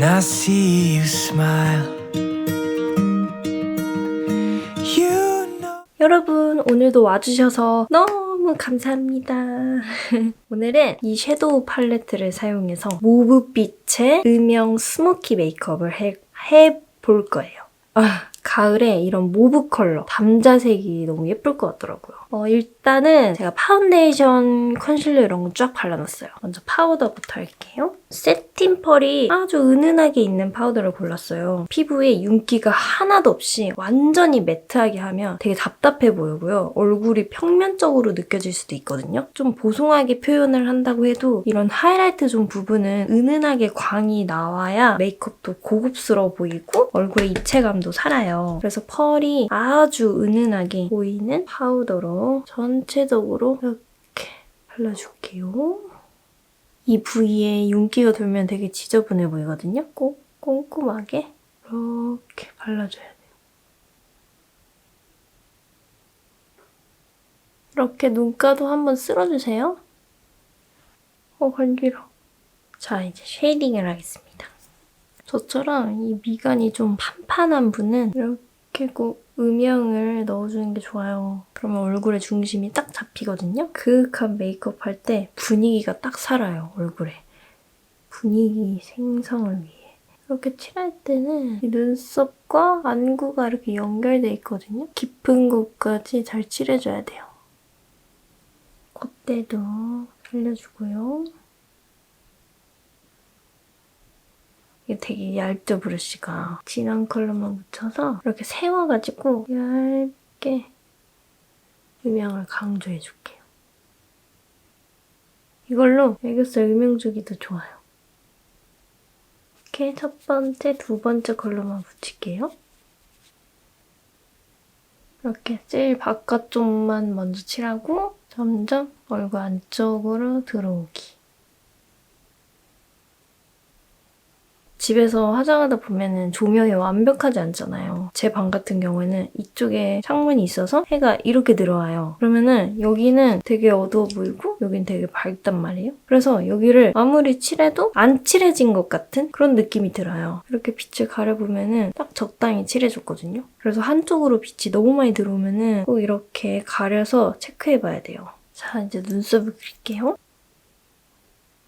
when I see you smile. You know. 여러분, 오늘도 와주셔서 너무 감사합니다. 오늘은 이 섀도우 팔레트를 사용해서 모브빛의 음영 스모키 메이크업을 해, 해볼 거예요. 아, 가을에 이런 모브 컬러, 담자색이 너무 예쁠 것 같더라고요. 어, 일단은 제가 파운데이션, 컨실러 이런 거 쫙 발라놨어요. 먼저 파우더부터 할게요. 세틴 펄이 아주 은은하게 있는 파우더를 골랐어요. 피부에 윤기가 하나도 없이 완전히 매트하게 하면 되게 답답해 보이고요. 얼굴이 평면적으로 느껴질 수도 있거든요. 좀 보송하게 표현을 한다고 해도 이런 하이라이트 존 부분은 은은하게 광이 나와야 메이크업도 고급스러워 보이고 얼굴에 입체감도 살아요. 그래서 펄이 아주 은은하게 보이는 파우더로 전체적으로 이렇게 발라줄게요. 이 부위에 윤기가 돌면 되게 지저분해 보이거든요. 꼭 꼼꼼하게 이렇게 발라줘야 돼요. 이렇게 눈가도 한번 쓸어주세요. 어, 간지러. 자, 이제 쉐이딩을 하겠습니다. 저처럼 이 미간이 좀 판판한 분은 이렇게 꼭 음영을 넣어주는 게 좋아요. 그러면 얼굴의 중심이 딱 잡히거든요. 그윽한 메이크업 할 때 분위기가 딱 살아요, 얼굴에. 분위기 생성을 위해. 이렇게 칠할 때는 이 눈썹과 안구가 이렇게 연결돼 있거든요. 깊은 곳까지 잘 칠해줘야 돼요. 콧대도 살려주고요. 이게 되게 얇죠, 브러쉬가. 진한 컬러만 묻혀서 이렇게 세워가지고 얇게 음영을 강조해줄게요. 이걸로 애교살 음영 주기도 좋아요. 이렇게 첫 번째, 두 번째 컬러만 붙일게요. 이렇게 제일 바깥쪽만 먼저 칠하고 점점 얼굴 안쪽으로 들어오기. 집에서 화장하다 보면은 조명이 완벽하지 않잖아요. 제 방 같은 경우에는 이쪽에 창문이 있어서 해가 이렇게 들어와요. 그러면은 여기는 되게 어두워 보이고 여긴 되게 밝단 말이에요. 그래서 여기를 아무리 칠해도 안 칠해진 것 같은 그런 느낌이 들어요. 이렇게 빛을 가려보면은 딱 적당히 칠해줬거든요. 그래서 한쪽으로 빛이 너무 많이 들어오면은 꼭 이렇게 가려서 체크해봐야 돼요. 자, 이제 눈썹을 그릴게요.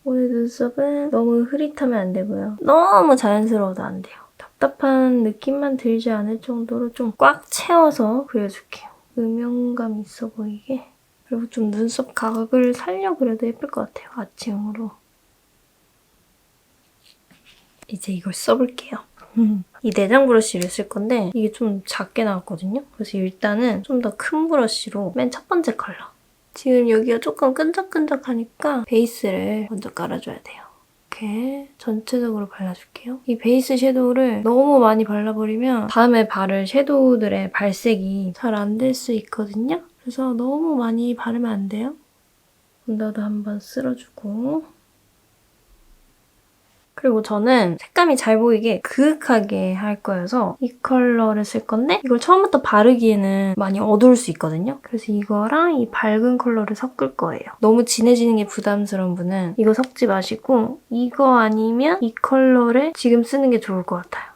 오늘 눈썹은 너무 흐릿하면 안 되고요. 너무 자연스러워도 안 돼요. 답답한 느낌만 들지 않을 정도로 좀 꽉 채워서 그려줄게요. 음영감 있어 보이게. 그리고 좀 눈썹 가각을 살려 그려도 예쁠 것 같아요. 아치형으로. 이제 이걸 써볼게요. 이 내장 브러쉬를 쓸 건데 이게 좀 작게 나왔거든요. 그래서 일단은 좀 더 큰 브러쉬로 맨 첫 번째 컬러 지금 여기가 조금 끈적끈적하니까 베이스를 먼저 깔아줘야 돼요. 이렇게 전체적으로 발라줄게요. 이 베이스 섀도우를 너무 많이 발라버리면 다음에 바를 섀도우들의 발색이 잘 안 될 수 있거든요. 그래서 너무 많이 바르면 안 돼요. 언더도 한번 쓸어주고 그리고 저는 색감이 잘 보이게 그윽하게 할 거여서 이 컬러를 쓸 건데 이걸 처음부터 바르기에는 많이 어두울 수 있거든요. 그래서 이거랑 이 밝은 컬러를 섞을 거예요. 너무 진해지는 게 부담스러운 분은 이거 섞지 마시고 이거 아니면 이 컬러를 지금 쓰는 게 좋을 것 같아요.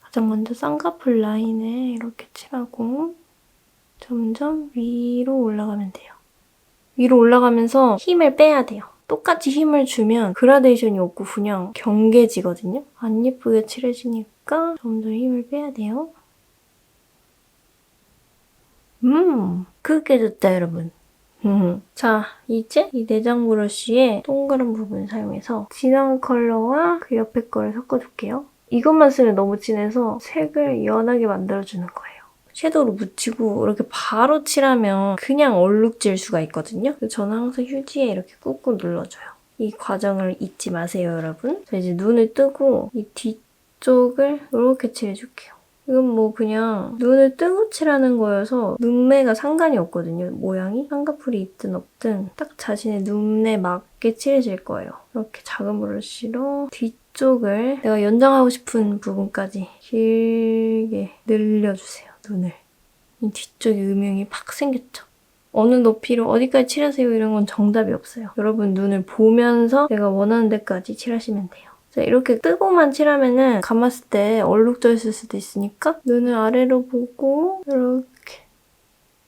가장 먼저 쌍꺼풀 라인에 이렇게 칠하고 점점 위로 올라가면 돼요. 위로 올라가면서 힘을 빼야 돼요. 똑같이 힘을 주면 그라데이션이 없고 그냥 경계지거든요. 안 예쁘게 칠해지니까 점점 힘을 빼야 돼요. 음, 크게 졌다 여러분. 음. 자, 이제 이 내장 브러쉬의 동그란 부분 사용해서 진한 컬러와 그 옆에 거를 섞어줄게요. 이것만 쓰면 너무 진해서 색을 연하게 만들어주는 거예요. 섀도우로 묻히고 이렇게 바로 칠하면 그냥 얼룩질 수가 있거든요. 저는 항상 휴지에 이렇게 꾹꾹 눌러줘요. 이 과정을 잊지 마세요, 여러분. 자, 이제 눈을 뜨고 이 뒤쪽을 이렇게 칠해줄게요. 이건 뭐 그냥 눈을 뜨고 칠하는 거여서 눈매가 상관이 없거든요. 모양이 쌍꺼풀이 있든 없든 딱 자신의 눈에 맞게 칠해질 거예요. 이렇게 작은 브러쉬로 뒤쪽을 내가 연장하고 싶은 부분까지 길게 늘려주세요. 눈을. 이 뒤쪽에 음영이 팍 생겼죠? 어느 높이로 어디까지 칠하세요 이런 건 정답이 없어요. 여러분 눈을 보면서 내가 원하는 데까지 칠하시면 돼요. 자, 이렇게 뜨고만 칠하면은 감았을 때 얼룩져 있을 수도 있으니까 눈을 아래로 보고 이렇게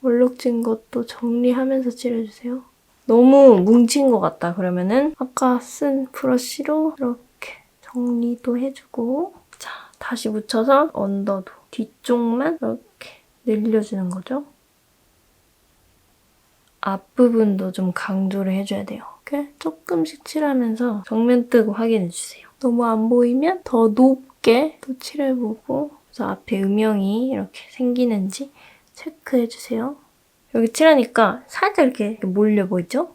얼룩진 것도 정리하면서 칠해주세요. 너무 뭉친 것 같다 그러면은 아까 쓴 브러쉬로 이렇게 정리도 해주고 자 다시 묻혀서 언더도 뒤쪽만 이렇게 늘려주는 거죠. 앞부분도 좀 강조를 해줘야 돼요. 이렇게 조금씩 칠하면서 정면 뜨고 확인해주세요. 너무 안 보이면 더 높게 또 칠해보고 그래서 앞에 음영이 이렇게 생기는지 체크해주세요. 여기 칠하니까 살짝 이렇게, 몰려 보이죠?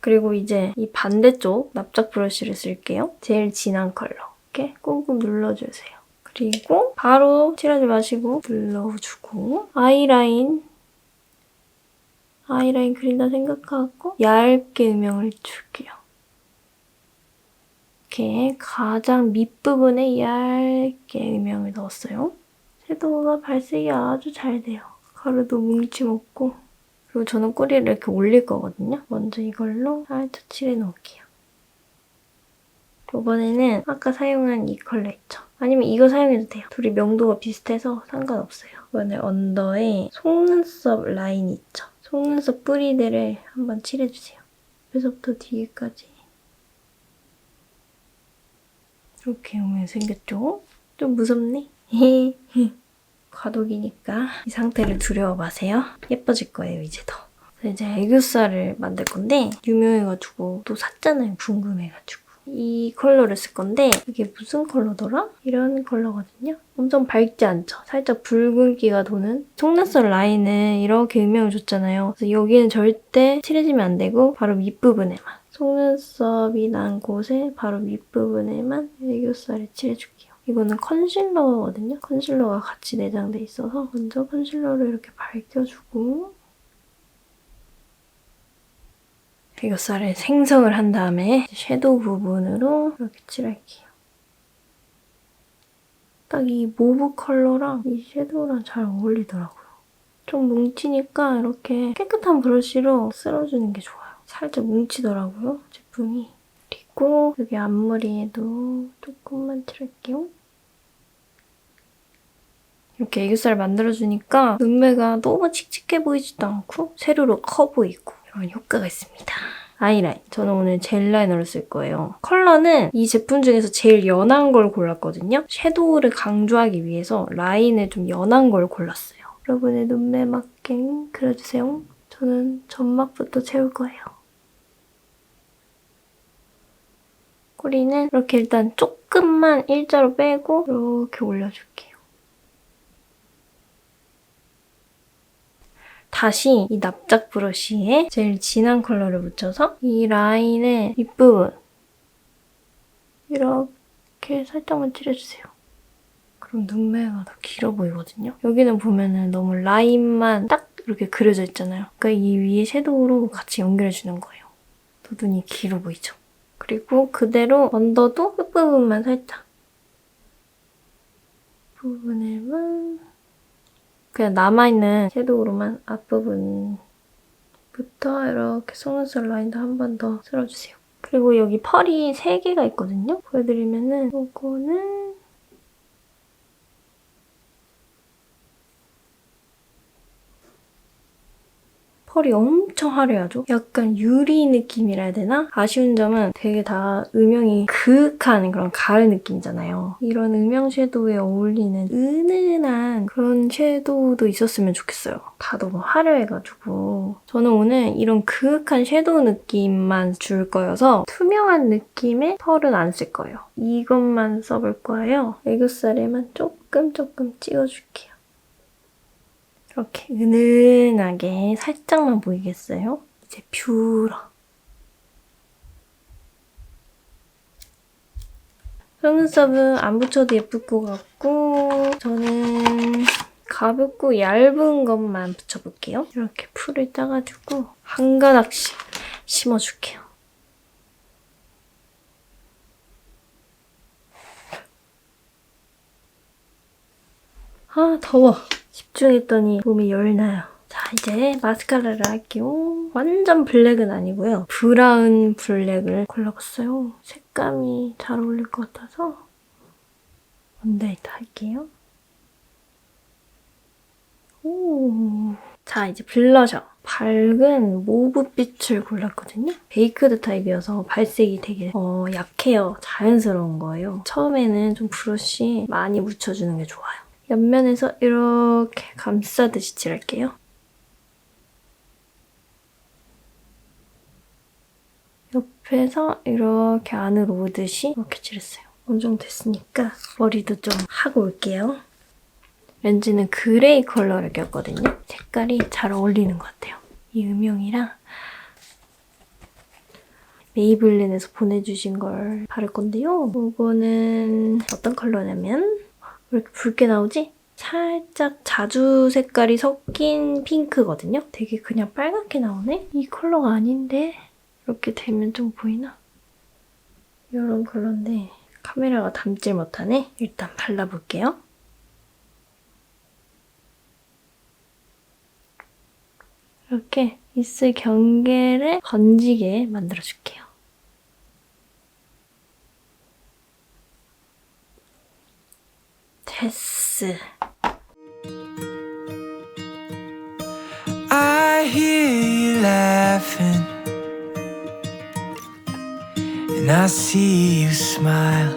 그리고 이제 이 반대쪽 납작 브러쉬를 쓸게요. 제일 진한 컬러. 이렇게 꾹꾹 눌러주세요. 그리고 바로 칠하지 마시고 눌러주고 아이라인 아이라인 그린다 생각하고 얇게 음영을 줄게요. 이렇게 가장 밑부분에 얇게 음영을 넣었어요. 섀도우가 발색이 아주 잘 돼요. 가루도 뭉침 없고 그리고 저는 꼬리를 이렇게 올릴 거거든요. 먼저 이걸로 살짝 칠해 놓을게요. 이번에는 아까 사용한 이 컬러 있죠? 아니면 이거 사용해도 돼요. 둘이 명도가 비슷해서 상관없어요. 이번에 언더에 속눈썹 라인 있죠? 속눈썹 뿌리들을 한번 칠해주세요. 여기서부터 뒤에까지 이렇게 오면 생겼죠? 좀 무섭네? 과독이니까 이 상태를 두려워 마세요. 예뻐질 거예요, 이제 더. 이제 애교살을 만들 건데 유명해가지고 또 샀잖아요, 궁금해가지고. 이 컬러를 쓸 건데 이게 무슨 컬러더라? 이런 컬러거든요. 엄청 밝지 않죠? 살짝 붉은기가 도는 속눈썹 라인은 이렇게 음영을 줬잖아요. 그래서 여기는 절대 칠해지면 안 되고 바로 밑부분에만 속눈썹이 난 곳에 바로 밑부분에만 애교살을 칠해줄게요. 이거는 컨실러거든요. 컨실러가 같이 내장돼 있어서 먼저 컨실러를 이렇게 밝혀주고 애교살을 생성을 한 다음에 섀도우 부분으로 이렇게 칠할게요. 딱 이 모브 컬러랑 이 섀도우랑 잘 어울리더라고요. 좀 뭉치니까 이렇게 깨끗한 브러쉬로 쓸어주는 게 좋아요. 살짝 뭉치더라고요, 제품이. 그리고 여기 앞머리에도 조금만 칠할게요. 이렇게 애교살 만들어주니까 눈매가 너무 칙칙해 보이지도 않고 세로로 커 보이고 이런 효과가 있습니다. 아이라인. 저는 오늘 젤 라이너를 쓸 거예요. 컬러는 이 제품 중에서 제일 연한 걸 골랐거든요. 섀도우를 강조하기 위해서 라인을 좀 연한 걸 골랐어요. 여러분의 눈매 맞게 그려주세요. 저는 점막부터 채울 거예요. 꼬리는 이렇게 일단 조금만 일자로 빼고 이렇게 올려줄게 다시 이 납작 브러쉬에 제일 진한 컬러를 묻혀서 이 라인의 윗부분 이렇게 살짝만 칠해주세요. 그럼 눈매가 더 길어 보이거든요. 여기는 보면은 너무 라인만 딱 이렇게 그려져 있잖아요. 그러니까 이 위에 섀도우로 같이 연결해주는 거예요. 더 눈이 길어 보이죠? 그리고 그대로 언더도 끝부분만 살짝 부분에만 그냥 남아있는 섀도우로만 앞부분부터 이렇게 속눈썹 라인도 한 번 더 쓸어주세요. 그리고 여기 펄이 3개가 있거든요. 보여드리면은 이거는 펄이 엄청 화려하죠? 약간 유리 느낌이라 해야 되나? 아쉬운 점은 되게 다 음영이 그윽한 그런 가을 느낌이잖아요. 이런 음영 섀도우에 어울리는 은은한 그런 섀도우도 있었으면 좋겠어요. 다 너무 화려해가지고. 저는 오늘 이런 그윽한 섀도우 느낌만 줄 거여서 투명한 느낌의 펄은 안 쓸 거예요. 이것만 써볼 거예요. 애교살에만 조금 조금 찍어줄게요. 이렇게 은은하게 살짝만 보이겠어요? 이제 뷰러. 속눈썹은 안 붙여도 예쁠 것 같고 저는 가볍고 얇은 것만 붙여볼게요. 이렇게 풀을 짜가지고 한 가닥씩 심어줄게요. 아 더워. 집중했더니 몸이 열나요. 자 이제 마스카라를 할게요. 완전 블랙은 아니고요. 브라운 블랙을 골라봤어요. 색감이 잘 어울릴 것 같아서 언더에다 할게요. 오. 자, 이제 블러셔. 밝은 모브빛을 골랐거든요. 베이크드 타입이어서 발색이 되게 어, 약해요. 자연스러운 거예요. 처음에는 좀 브러쉬 많이 묻혀주는 게 좋아요. 옆면에서 이렇게 감싸듯이 칠할게요. 옆에서 이렇게 안으로 오듯이 이렇게 칠했어요. 어느 정도 됐으니까 머리도 좀 하고 올게요. 렌즈는 그레이 컬러를 꼈거든요. 색깔이 잘 어울리는 것 같아요. 이 음영이랑 메이블린에서 보내주신 걸 바를 건데요. 이거는 어떤 컬러냐면 왜 이렇게 붉게 나오지? 살짝 자주 색깔이 섞인 핑크거든요. 되게 그냥 빨갛게 나오네? 이 컬러가 아닌데 이렇게 되면 좀 보이나? 이런 컬러인데 카메라가 담질 못하네. 일단 발라볼게요. 이렇게 입술 경계를 번지게 만들어줄게요. 됐어. I hear you laughing, and I see you smile.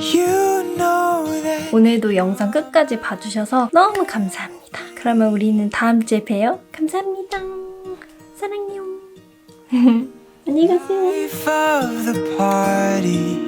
You know that. 오늘도 영상 끝까지 봐주셔서 너무 감사합니다. 그러면 우리는 다음 주에 봬요. 감사합니다. 사랑해요. 안녕히 가세요. life of the party.